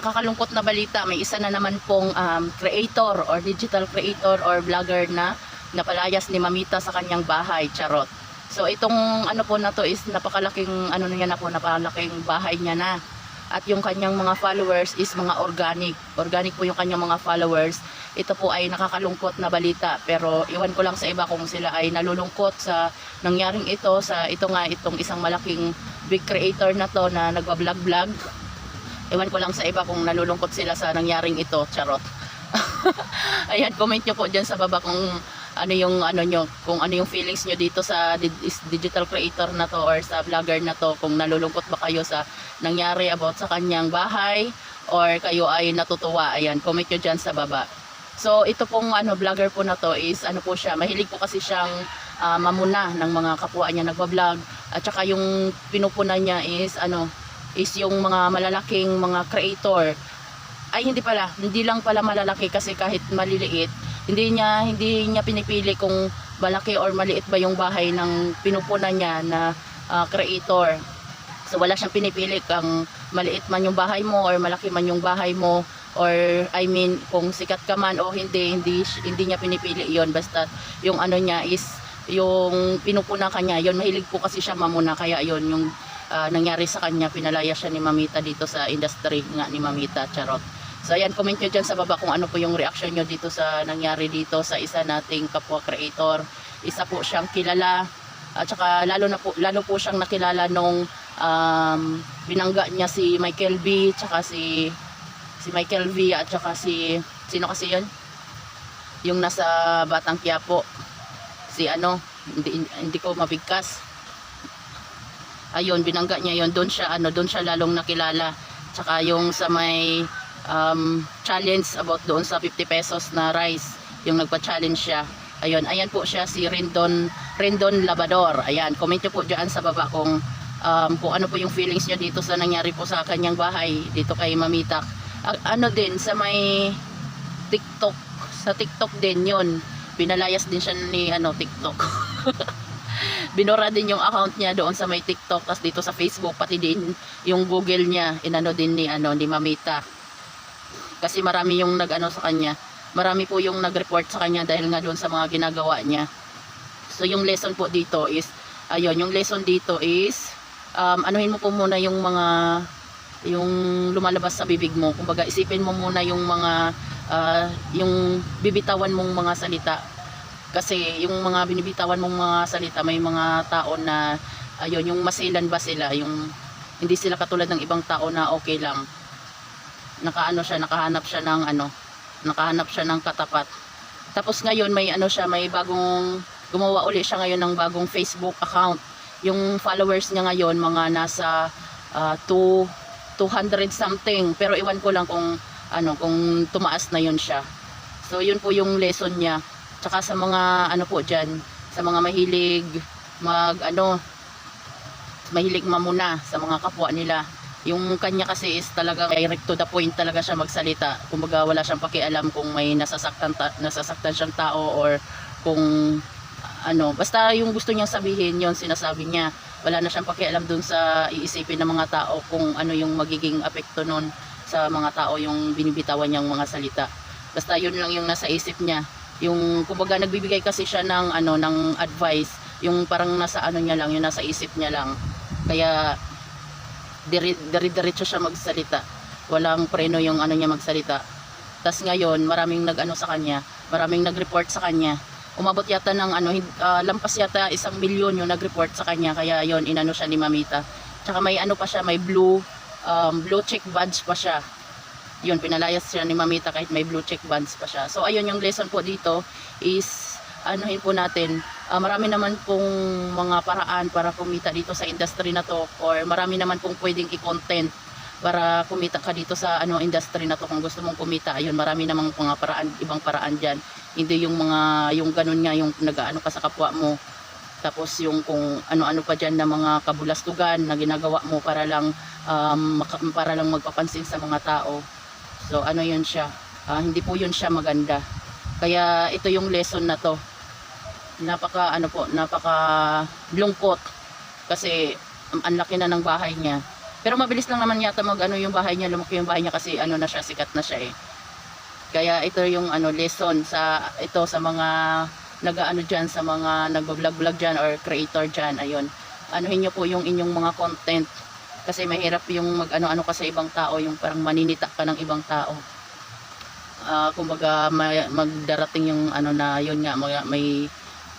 nakakalungkot na balita, may isa na naman pong um, creator or digital creator or vlogger na napalayas ni Mamita sa kanyang bahay, charot. So itong ano po na to is napakalaking ano niya na po, napakalaking bahay niya na. At yung kanyang mga followers is mga organic. Organic po yung kanyang mga followers. Ito po ay nakakalungkot na balita pero iwan ko lang sa iba kung sila ay nalulungkot sa nangyaring ito sa ito nga itong isang malaking big creator na to na nagwa-vlog-vlog. Iwan ko lang sa iba kung nalulungkot sila sa nangyaring ito, charot. Ayan, comment nyo po dyan sa baba kung ano yung ano nyo, kung ano yung feelings nyo dito sa digital creator na to or sa vlogger na to, kung nalulungkot ba kayo sa nangyari about sa kanyang bahay or kayo ay natutuwa. Ayan, comment nyo dyan sa baba. So ito pong ano vlogger po na to is ano po siya, mahilig po kasi siyang ah, mamuna ng mga kapwa niya nagba-vlog at saka yung pinupuna niya is ano is yung mga malalaking mga creator. Ay hindi pala, hindi lang pala malalaki kasi kahit maliliit, hindi niya hindi niya pinipili kung malaki or maliit ba yung bahay ng pinupuna niya na ah, creator. So wala siyang pinipili kung maliit man yung bahay mo or malaki man yung bahay mo or I mean kung sikat ka man o hindi hindi hindi niya pinipili yon basta yung ano niya is yung pinupuna kanya yon mahilig po kasi siya mamuna. Kaya yon yung ah, nangyari sa kanya pinalaya siya ni Mamita dito sa industry nga ni Mamita charot So ayan, comment nyo dyan sa baba kung ano po yung reaction nyo dito sa nangyari dito sa isa nating kapwa creator. Isa po siyang kilala at saka lalo na po lalo po siyang nakilala nung um, binangga niya si Michael B tsaka si si Michael V at saka si sino kasi yun? Yung nasa Batang Quiapo. Si ano, hindi, hindi ko mabigkas. Ayun, binangga niya yon doon siya ano, doon siya lalong nakilala. Tsaka yung sa may um, challenge about doon sa 50 pesos na rice, yung nagpa-challenge siya. Ayun, ayan po siya si Rendon Rendon Labador. Ayan, comment niyo po diyan sa baba kung um, kung ano po yung feelings niyo dito sa nangyari po sa kanyang bahay dito kay Mamitak. A- ano din sa may TikTok, sa TikTok din 'yon. Pinalayas din siya ni ano TikTok. binura din yung account niya doon sa may TikTok tapos dito sa Facebook pati din yung Google niya inano din ni ano ni Mamita. Kasi marami yung nag-ano sa kanya. Marami po yung nag-report sa kanya dahil nga doon sa mga ginagawa niya. So yung lesson po dito is ayun yung lesson dito is um, anuhin mo po muna yung mga yung lumalabas sa bibig mo. Kumbaga isipin mo muna yung mga ah, yung bibitawan mong mga salita kasi yung mga binibitawan mong mga salita may mga tao na ayun yung masilan ba sila yung hindi sila katulad ng ibang tao na okay lang. Nakaano siya nakahanap siya ng ano nakahanap siya ng katapat. Tapos ngayon may ano siya may bagong gumawa uli siya ngayon ng bagong Facebook account. Yung followers niya ngayon mga nasa ah, two- 200 something. Pero iwan ko lang kung ano kung tumaas na yun siya. So yun po yung lesson niya tsaka sa mga ano po dyan sa mga mahilig mag ano mahilig mamuna sa mga kapwa nila. Yung kanya kasi is talaga direct to the point talaga siya magsalita. Kumbaga wala siyang pakialam kung may nasasaktan, ta- nasasaktan siyang tao or kung ano. Basta yung gusto niyang sabihin yon sinasabi niya. Wala na siyang pakialam dun sa iisipin ng mga tao kung ano yung magiging apekto nun sa mga tao yung binibitawan niyang mga salita. Basta yun lang yung nasa isip niya yung kumbaga nagbibigay kasi siya ng ano ng advice. Yung parang nasa ano niya lang yung nasa isip niya lang. Kaya diri diretso siya magsalita. Walang preno yung ano niya magsalita. Tas ngayon maraming nag-ano sa kanya maraming nag-report sa kanya. Umabot yata ng ano ah, lampas yata isang milyon yung nag-report sa kanya. Kaya yon inano siya ni Mamita. Tsaka may ano pa siya may blue um, blue check badge pa siya yun pinalayas siya ni Mamita kahit may blue check bands pa siya. So ayun yung lesson po dito is anuhin po natin ah, marami naman pong mga paraan para kumita dito sa industry na to or marami naman pong pwedeng i-content para kumita ka dito sa ano industry na to. Kung gusto mong kumita ayun marami namang mga paraan ibang paraan diyan hindi yung mga yung ganun nga yung nag-aano ka sa kapwa mo. Tapos yung kung ano-ano pa diyan na mga kabulastugan na ginagawa mo para lang um, para lang magpapansin sa mga tao So ano yun siya? Ah, hindi po yun siya maganda. Kaya ito yung lesson na to. Napaka ano po, napaka lungkot kasi ang laki na ng bahay niya. Pero mabilis lang naman yata mag ano yung bahay niya, lumaki yung bahay niya kasi ano na siya, sikat na siya eh. Kaya ito yung ano lesson sa ito sa mga nag-ano diyan sa mga nagbo-vlog-vlog diyan or creator diyan, ayun. Anuhin niyo po yung inyong mga content kasi mahirap yung mag-ano-ano ka sa ibang tao, yung parang maninita ka ng ibang tao. Ah, kumbaga may, magdarating yung ano na yun nga may may,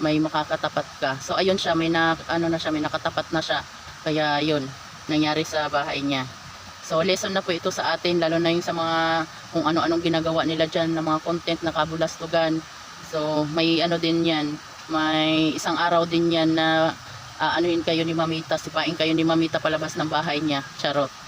may makakatapat ka. So ayun siya, may na ano na siya, may nakatapat na siya. Kaya yun, nangyari sa bahay niya. So lesson na po ito sa atin lalo na yung sa mga kung ano-anong ginagawa nila diyan na mga content na kabulastugan. So may ano din 'yan, may isang araw din 'yan na aanuhin kayo ni Mamita, sipain kayo ni Mamita palabas ng bahay niya. Charot.